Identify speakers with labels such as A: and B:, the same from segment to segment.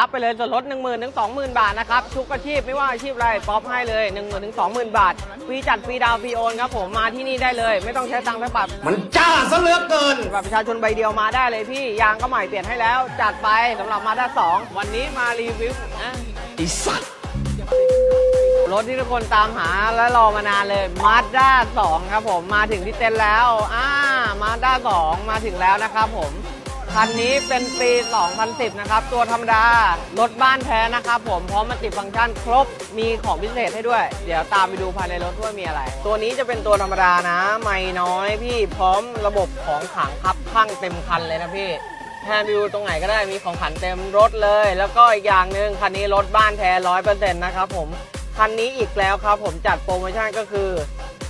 A: รับไปเลยส่วนลด 1 0 0 0 0 ถึง 20,000 บาทนะครับทุกอาชีพไม่ว่าอาชีพอะไรป๊อปให้เลย 1 0 0 0 0 ถึง 20,000 บาทฟรีจัดฟรีดาวน์ฟรีโอนครับผมมาที่นี่ได้เลย ไม่ต้องใช้ตังค์สักบาท
B: มันจ้าซะเหลือเกิน
A: บัตรประชาชนใบเดียวมาได้เลยพี่ยางก็ใหม่เปลี่ยนให้แล้ว จัดไปสำหรับมาด้า2วันนี้มารีวิวนะ
B: ไอีสัตว์
A: รถที่ทุกคนตามหาและรอมานานเลยมาด้า2ครับผมมาถึงที่เต็นท์แล้วอ่ามาด้า2มาถึงแล้วนะครับผม คันนี้เป็นปี 2010 นะครับ ตัวธรรมดา รถบ้านแท้นะครับผม พร้อมมาติดฟังก์ชันครบ มีของพิเศษให้ด้วย เดี๋ยวตามไปดูภายในรถว่ามีอะไร ตัวนี้จะเป็นตัวธรรมดานะ ไม่น้อยพี่ พร้อมระบบของขังคับข้างเต็มคันเลยนะพี่แทนไปดูตรงไหนก็ได้ มีของขันเต็มรถเลย แล้วก็อีกอย่างหนึ่งคันนี้รถบ้านแท้ร้อยเปอร์เซ็นต์นะครับผม คันนี้อีกแล้วครับผมจัดโปรโมชั่นก็คือ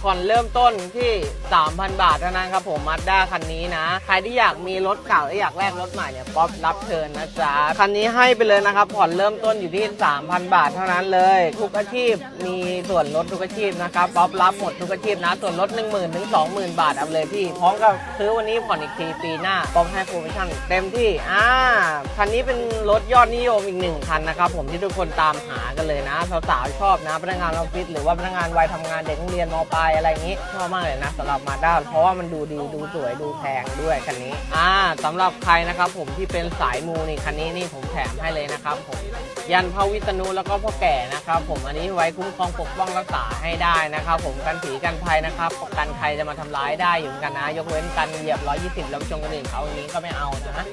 A: ผ่อนเริ่มต้นที่ 3,000 บาทเท่านั้นครับผมมาด้าคันนี้นะ ใครที่อยากมีรถเก่าและอยากแลกรถใหม่เนี่ยป๊อปรับเชิญนะจ๊ะ คันนี้ให้ไปเลยนะครับ ผ่อนเริ่มต้นอยู่ที่ 3,000 บาทเท่านั้นเลย ทุกอาชีพมีส่วนลดทุกอาชีพนะครับป๊อปรับหมดทุกอาชีพนะ ส่วนลด 1 0,000ถึง20,000บาทเอาเลยพี่ พร้อมกับซื้อวันนี้ผ่อนอีกทีปีหน้าป๊อปให้โปรโมชั่นเต็มที่อ่าคันนี้เป็นรถยอดนิยมอีกหนึ่งคันนะครับผมที่ทุกคนตามหากันเลยนะสาวๆชอบนะพนักงานออฟฟิศหรือว่าพนักงานวัยทำงานเด็กนักเรียนมปลายอะไรอย่างนี้ชอบมากเลยนะสำหรับมาด้าเพราะว่ามันดูดีดูสวยดูแพงด้วยคันนี้อ่าสำหรับใครนะครับผมที่เป็นสายมูนี่คันนี้นี่ผมแถมให้เลยนะครับผมยันพระวิษณุแล้วก็พ่อแก่นะครับผมอันนี้ไว้คุ้มครองปกป้องรักษาให้ได้นะครับผมกันผีกันภัยนะครับประกันใครจะมาทำร้ายได้อยู่เหมือนกันนะ ยกเว้นกันเหยียบ 120 แล้วไปชนคนอื่นเขาอย่างนี้ก็ไม่เอานะตั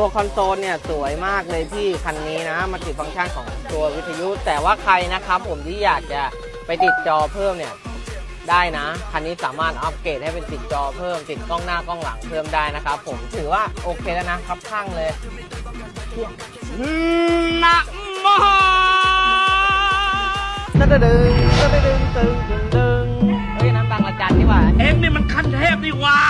A: วคอนโซลเนี่ยสวยมากเลยพี่คันนี้นะมาติดฟังก์ชันของตัววิทยุ แต่ว่าใครนะครับผมที่อยากจะไปติดจอเพิ่มเนี่ยได้นะ คันนี้สามารถอัปเกรดให้เป็นติดจอเพิ่มติดกล้องหน้ากล้องหลังเพิ่มได้นะครับ ผมถือว่าโอเคแล้วนะครับข้างเลย
B: นะมหา
A: ตึ้งตึ้งตึ้งตึ้งตึ้งตึ้งตึ้งเฮ้ยน้ำบางระจันนี่หว่า
B: เอ็งนี่มันขั้นเทพนี่หว่า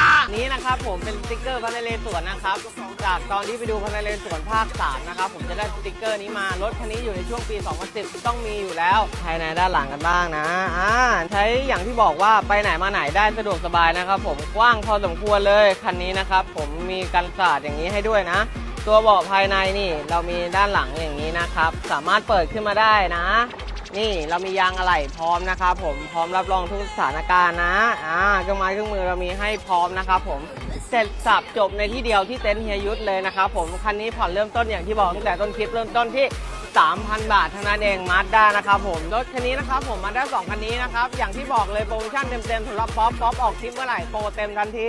A: นะครับผมเป็นสติกเกอร์พันเลสวนนะครับ จากตอนที่ไปดูพันเลสวนภาค3นะครับผมจะได้สติกเกอร์นี้มารถคันนี้อยู่ในช่วงปี 2010 ต้องมีอยู่แล้วภายในด้านหลังกันบ้างนะอ่าใช้อย่างที่บอกว่าไปไหนมาไหนได้สะดวกสบายนะครับ ผมกว้างพอสมควรเลยคันนี้นะครับผมมีกันสาดอย่างนี้ให้ด้วยนะ ตัวเบาะภายในนี่เรามีด้านหลังอย่างนี้นะครับ สามารถเปิดขึ้นมาได้นะ นี่เรามียางอะไหล่พร้อมนะครับผมพร้อมรับรองทุกสถานการณ์นะอ่าเครื่องไม้เครื่องมือเรามีให้พร้อมนะครับผมเสร็จสับจบในที่เดียวที่เต็นท์เฮียยุทธเลยนะครับผมคันนี้ผ่อนเริ่มต้นอย่างที่บอกตั้งแต่ต้นคลิปเริ่มต้นที่ 3,000 บาทเท่านั้นเองมาสด้านะครับผมรถคันนี้นะครับผมมาด้าสองคันนี้นะครับอย่างที่บอกเลยโปรโมชั่นเต็มๆสำหรับป๊อปป๊อปออกคลิปเมื่อไหร่โปรเต็มทันที